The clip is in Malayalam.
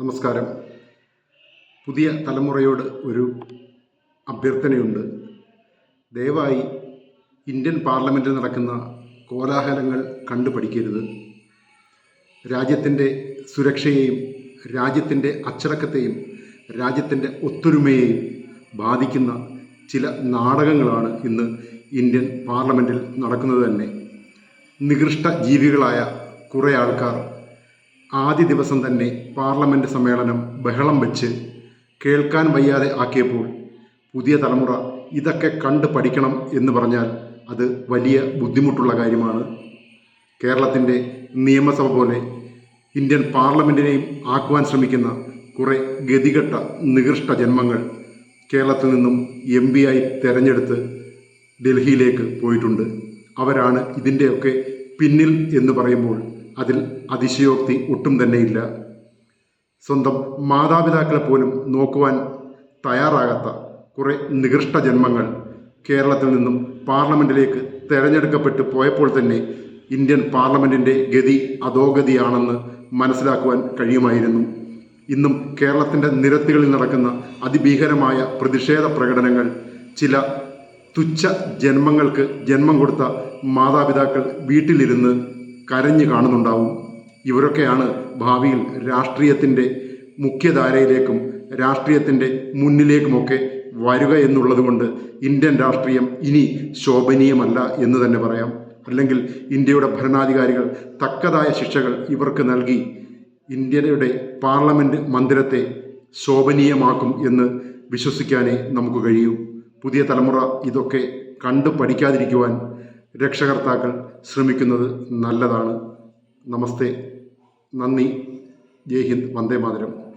നമസ്കാരം. പുതിയ തലമുറയോട് ഒരു അഭ്യർത്ഥനയുണ്ട്. ദയവായി ഇന്ത്യൻ പാർലമെന്റിൽ നടക്കുന്ന കോലാഹലങ്ങൾ കണ്ടു പഠിക്കരുത്. രാജ്യത്തിന്റെ സുരക്ഷയെയും രാജ്യത്തിന്റെ അച്ചടക്കത്തെയും രാജ്യത്തിന്റെ ഒത്തൊരുമയെയും ബാധിക്കുന്ന ചില നാടകങ്ങളാണ് ഇന്ന് ഇന്ത്യൻ പാർലമെന്റിൽ നടക്കുന്നത് തന്നെ. നികൃഷ്ട ജീവികളായ കുറേ ആൾക്കാർ ആദ്യ ദിവസം തന്നെ പാർലമെന്റ് സമ്മേളനം ബഹളം വെച്ച് കേൾക്കാൻ വയ്യാതെ ആക്കിയപ്പോൾ പുതിയ തലമുറ ഇതൊക്കെ കണ്ട് പഠിക്കണം എന്ന് പറഞ്ഞാൽ അത് വലിയ ബുദ്ധിമുട്ടുള്ള കാര്യമാണ്. കേരളത്തിന്റെ നിയമസഭ പോലെ ഇന്ത്യൻ പാർലമെന്റിനെയും ആക്കുവാൻ ശ്രമിക്കുന്ന കുറേ ഗതികെട്ട നികൃഷ്ട ജന്മങ്ങൾ കേരളത്തിൽ നിന്നും എം പി ആയി തെരഞ്ഞെടുത്ത് ഡൽഹിയിലേക്ക് പോയിട്ടുണ്ട്. അവരാണ് ഇതിന്റെയൊക്കെ പിന്നിൽ എന്ന് പറയുമ്പോൾ അതിൽ അതിശയോക്തി ഒട്ടും തന്നെയില്ല. സ്വന്തം മാതാപിതാക്കളെ പോലും നോക്കുവാൻ തയ്യാറാകാത്ത കുറേ നികൃഷ്ട ജന്മങ്ങൾ കേരളത്തിൽ നിന്നും പാർലമെന്റിലേക്ക് തിരഞ്ഞെടുക്കപ്പെട്ട് പോയപ്പോൾ തന്നെ ഇന്ത്യൻ പാർലമെന്റിന്റെ ഗതി അധോഗതിയാണെന്ന് മനസ്സിലാക്കുവാൻ കഴിയുമായിരുന്നു. ഇന്നും കേരളത്തിന്റെ നിരത്തുകളിൽ നടക്കുന്ന അതിഭീകരമായ പ്രതിഷേധ പ്രകടനങ്ങൾ ചില തുച്ഛ ജന്മങ്ങൾക്ക് ജന്മം കൊടുത്ത മാതാപിതാക്കൾ വീട്ടിലിരുന്ന് കരഞ്ഞു കാണുന്നുണ്ടാവും. ഇവരൊക്കെയാണ് ഭാവിയിൽ രാഷ്ട്രീയത്തിന്റെ മുഖ്യധാരയിലേക്കും രാഷ്ട്രീയത്തിന്റെ മുന്നിലേക്കുമൊക്കെ വരിക എന്നുള്ളതുകൊണ്ട് ഇന്ത്യൻ രാഷ്ട്രീയം ഇനി ശോഭനീയമല്ല എന്ന് തന്നെ പറയാം. അല്ലെങ്കിൽ ഇന്ത്യയുടെ ഭരണാധികാരികൾ തക്കതായ ശിക്ഷകൾ ഇവർക്ക് നൽകി ഇന്ത്യയുടെ പാർലമെന്റ് മന്ദിരത്തെ ശോഭനീയമാക്കും എന്ന് വിശ്വസിക്കാനേ നമുക്ക് കഴിയൂ. പുതിയ തലമുറ ഇതൊക്കെ കണ്ടു പഠിക്കാതിരിക്കുവാൻ രക്ഷകർത്താക്കൾ ശ്രമിക്കുന്നത് നല്ലതാണ്. നമസ്തേ. നന്ദി. ജയ് ഹിന്ദ്. വന്ദേ മാതരം.